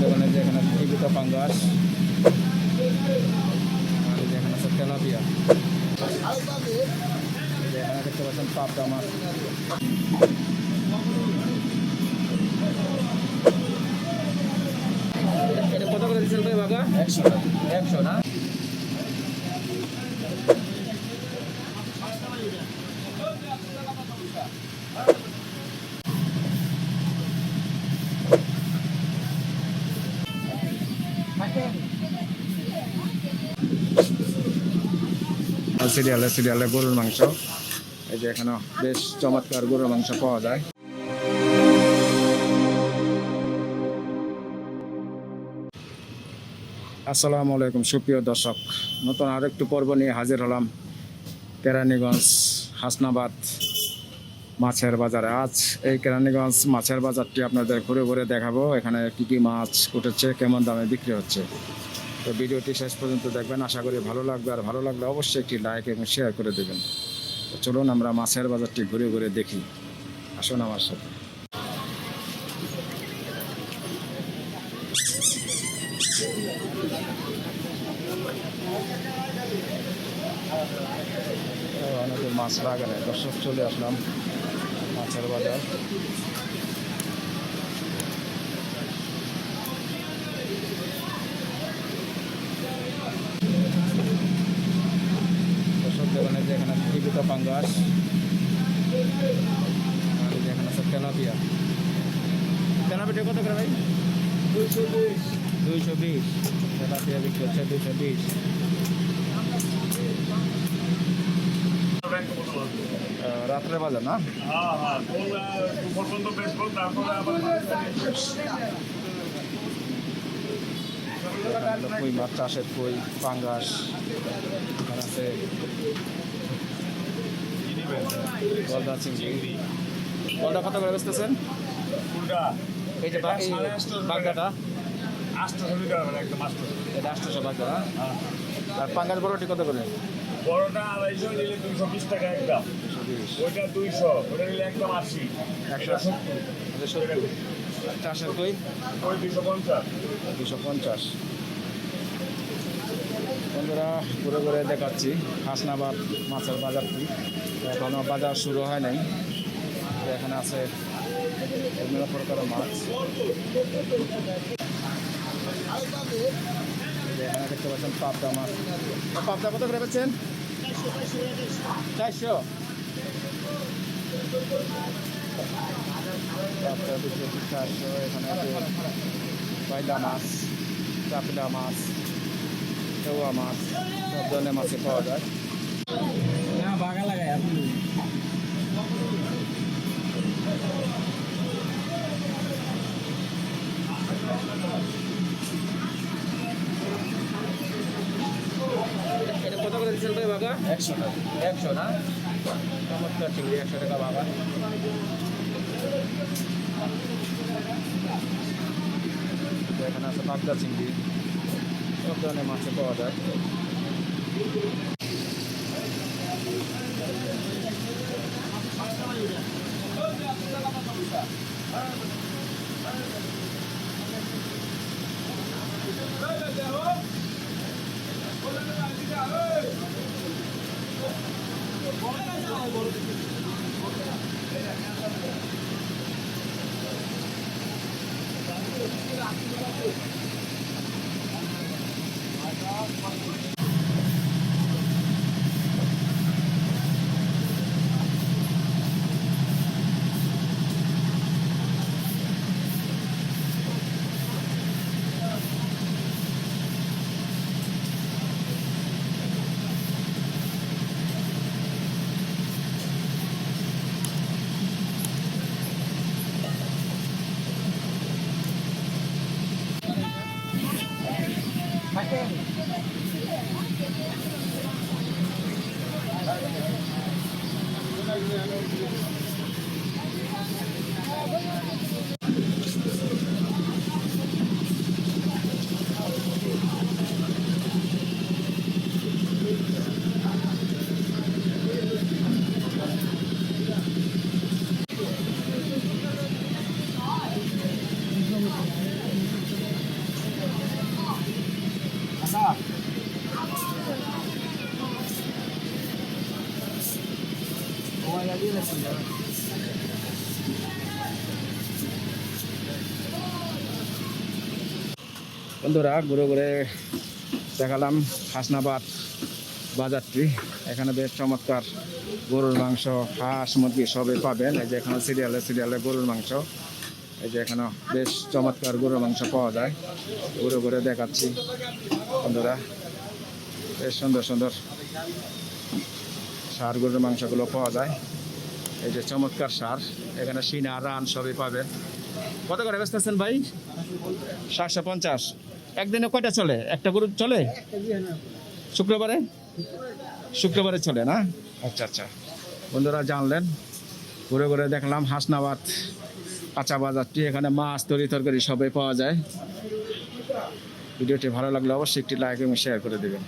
দোকানে যেখানে জীবিত পাঙ্গাস, আর যেখানে আছে তেলাপিয়া। যেখানে দেখতে পাচ্ছেন পাবদা মাছ। এটা কত করে দিচ্ছেন ভাই বাগা একশো একশো না? সিরিয়ালে সিরিয়ালে গরুর মাংস। এই যে এখানে বেশ চমৎকার গরুর মাংস পাওয়া যায়। আসসালামু আলাইকুম, সুপ্রিয় দর্শক। নতুন আরেকটু পর্ব নিয়ে হাজির হলাম কেরানীগঞ্জ হাসনাবাদ মাছের বাজারে। আজ এই কেরানীগঞ্জ মাছের বাজারটি আপনাদের ঘুরে ঘুরে দেখাবো। এখানে কি কি মাছ উঠেছে, কেমন দামে বিক্রি হচ্ছে। তো ভিডিওটি শেষ পর্যন্ত দেখবেন। আশা করি ভালো লাগবে। আর ভালো লাগলে অবশ্যই একটি লাইক এবং শেয়ার করে দেবেন। তো চলুন আমরা মাছের বাজারটি ঘুরে ঘুরে দেখি। আসুন আমার সাথে। মাছ বাগানে দর্শক, চলে আসলাম মাছের বাজার। দর্শক দোকানে যেখানে পাঙ্গাস। আর যেখানে আছে তেলাপিয়া। তেলাপিয়া কত করে ভাই? দুইশো বিশ। দুইশো বিশ তেলাপিয়া বিক্রি হচ্ছে দুইশো বিশ। রাত্রে বাজার না? কই মাছ, চাষের কই পাঙ্গাস। গলদা চিংড়ি গলদা কত করে বেচতেছেন? এই যে বাগদাটা। আটশো এটা আটশোশো বাগদা। হ্যাঁ। আর পাঙ্গাস বড়টি কত করে? বড়টা আড়াইশো নিলে দুইশো বিশ টাকা একদম। ওইটা দুইশো ওটা নিলে একদম আশি। একশো আচ্ছা, সত্তর। আর কই? ওই দুইশো পঞ্চাশ। দুশো পঞ্চাশ। বন্ধুরা, ঘুরে ঘুরে দেখাচ্ছি হাসনাবাদ মাছের বাজারটি এখনও বাজার শুরু হয় নাই। এখানে আছে বিভিন্ন প্রকারের মাছ। এখানে দেখতে পাচ্ছেন পাবদা মাছ। পাবদা কত করে পাচ্ছেন চারশো। পাবদা দুশো চারশো, এখানে আছে পয়লা মাছ, চাপলা মাছ। কেওয়া মাছ সব ধরনের মাছই পাওয়া যায়। বাগা লাগায় আপনি এটা কত করে দিচ্ছেন ভাই বাগা একশো টাকা। একশো না? চমৎকার চিংড়ি একশো টাকা তো এখানে আছে বাগদা চিংড়ি। সব ধরনের মাছ পাওয়া যায় Thank you. Oh, passar. বন্ধুরা, ঘুরে ঘুরে দেখালাম হাসনাবাদ বাজারটি। এখানে বেশ চমৎকার গরুর মাংস, হাঁস, মুরগি সবই পাবেন। এই যে এখানে সিরিয়ালে সিরিয়ালে গরুর মাংস। এই যে এখানে বেশ চমৎকার গরুর মাংস পাওয়া যায়। ঘুরে ঘুরে দেখাচ্ছি। বন্ধুরা, বেশ সুন্দর সুন্দর সার গরুর মাংসগুলো পাওয়া যায়। এই যে চমৎকার সার, এখানে সিনা, রান সবই পাবেন। কত করে বেচতেছেন ভাই? সাতশো পঞ্চাশ। একদিনে কয়টা চলে? একটা গরু চলে? শুক্রবারে? শুক্রবারে চলে না? আচ্ছা আচ্ছা। বন্ধুরা জানলেন, ঘুরে ঘুরে দেখলাম হাসনাবাদ, কাঁচা বাজারটি এখানে মাছ তরি তরকারি সবই পাওয়া যায়। ভিডিওটি ভালো লাগলে অবশ্যই একটি লাইক এবং শেয়ার করে দেবেন।